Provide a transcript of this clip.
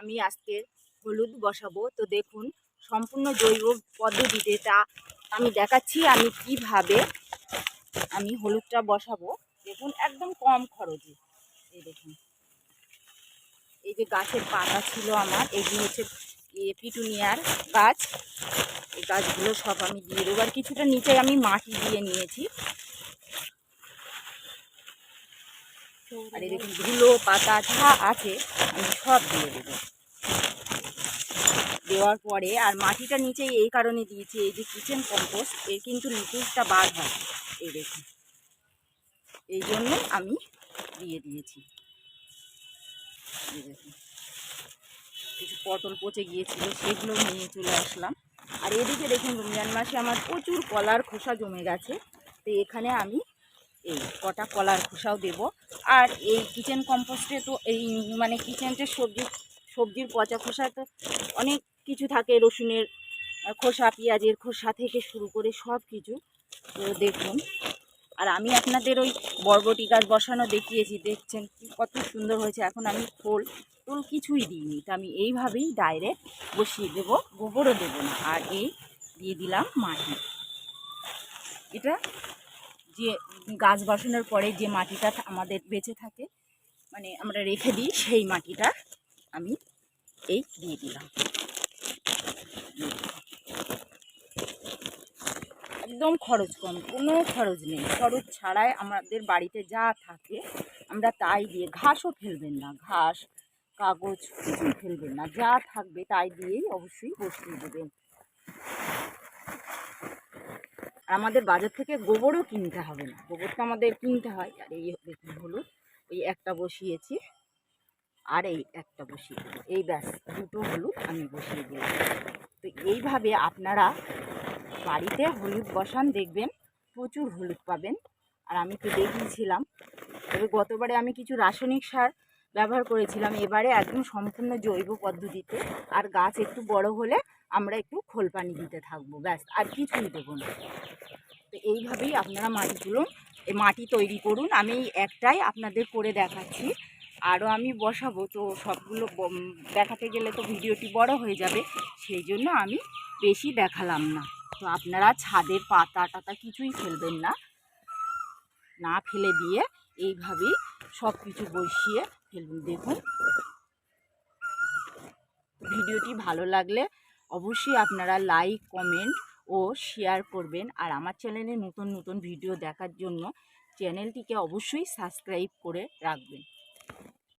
আমি আজকে হলুদ বসাবো। তো দেখুন, সম্পূর্ণ জৈব পদ্ধতিতে তা আমি দেখাচ্ছি আমি কীভাবে আমি হলুদটা বসাবো। দেখুন, একদম কম খরচে। এই দেখুন। এই যে গাছের পাতা ছিল আমার, এগুলো হচ্ছে পিটুনিয়ার গাছ। এই গাছগুলো সব আমি দিয়ে দেবো। আর কিছুটা নিচে আমি মাটি দিয়ে নিয়েছি। আর এই দেখুন ধুলো, পাতা যা আছে আমি সব দিয়ে দেবো। দেওয়ার পরে আর মাটিটা নিচে এই কারণে দিয়েছি, এই যে কিচেন কম্পোস্ট এর কিন্তু লিকুইডটা বার হয় এই দেখুন। এই জন্য আমি দিয়ে দিয়েছি। কিছু পটল পচে গিয়েছিল, সেগুলো নিয়ে চলে আসলাম। আর এদিকে দেখুন, রমজান মাসে আমার প্রচুর কলার খোসা জমে গেছে। তো এখানে আমি এই কটা কলার খোসাও দেব। আর এই কিচেন কম্পোস্টে তো এই মানে কিচেনটে সবজি, সবজির পচা খোসায় তো অনেক কিছু থাকে, রসুনের খোসা, পেঁয়াজের খোসা থেকে শুরু করে সব কিছু। তো দেখুন, আর আমি আপনাদের ওই বরবটি গাছ বসানো দেখিয়েছি, দেখছেন কত সুন্দর হয়েছে। এখন আমি খোল, টোল কিছুই দিইনি, তো আমি এইভাবেই ডাইরেক্ট বসিয়ে দেবো, গোবরও দেবো না। আর এই দিয়ে দিলাম মাটি। এটা যে গাছ বসানোর পরে যে মাটিটা আমাদের বেঁচে থাকে মানে আমরা রেখে দিই, সেই মাটিটা আমি এই দিয়ে দিলাম। একদম খরচ কম, কোনো খরচ নেই। খরচ ছাড়াই আমাদের বাড়িতে যা থাকে, আমরা তাই দিয়ে ঘাসও ফেলবেন না, ঘাস, কাগজ কিছুই ফেলবেন না, যা থাকবে তাই দিয়েই অবশ্যই বসিয়ে দেবেন। আর আমাদের বাজার থেকে গোবরও কিনতে হবে না। গোবরটা আমাদের কিনতে হয়। আর এই দেখুন হলুদ, এই একটা বসিয়েছি। আর এই একটা বসিয়ে এই ব্যাস, দুটো হলুদ আমি বসিয়ে দিলাম। তো এইভাবে আপনারা বাড়িতে হলুদ বসান, দেখবেন প্রচুর হলুদ পাবেন। আর আমি তো দেখিয়েছিলাম, তবে গতবারে আমি কিছু রাসায়নিক সার ব্যবহার করেছিলাম। এবারে একদম সম্পূর্ণ জৈব পদ্ধতিতে। আর গাছ একটু বড় হলে আমরা একটু খোল পানি দিতে থাকব, ব্যাস। আর কিছুই দেবো না। তো এইভাবেই আপনারা মাটিগুলো মাটি তৈরি করুন। আমি একটাই আপনাদের করে দেখাচ্ছি। আরও আমি বসাবো, তো সবগুলো দেখাতে গেলে তো ভিডিওটি বড় হয়ে যাবে। সেই জন্য আমি বেশি দেখালাম না। তো আপনারা ছাদের পাতা টাতা কিছুই ফেলবেন না। না ফেলে দিয়ে এইভাবেই সব কিছু বসিয়ে ফেলুন। দেখুন। ভিডিওটি ভালো লাগলে অবশ্যই আপনারা লাইক, কমেন্ট ও শেয়ার করবেন। আর আমার চ্যানেলে নতুন নতুন ভিডিও দেখার জন্য চ্যানেলটিকে অবশ্যই সাবস্ক্রাইব করে রাখবেন।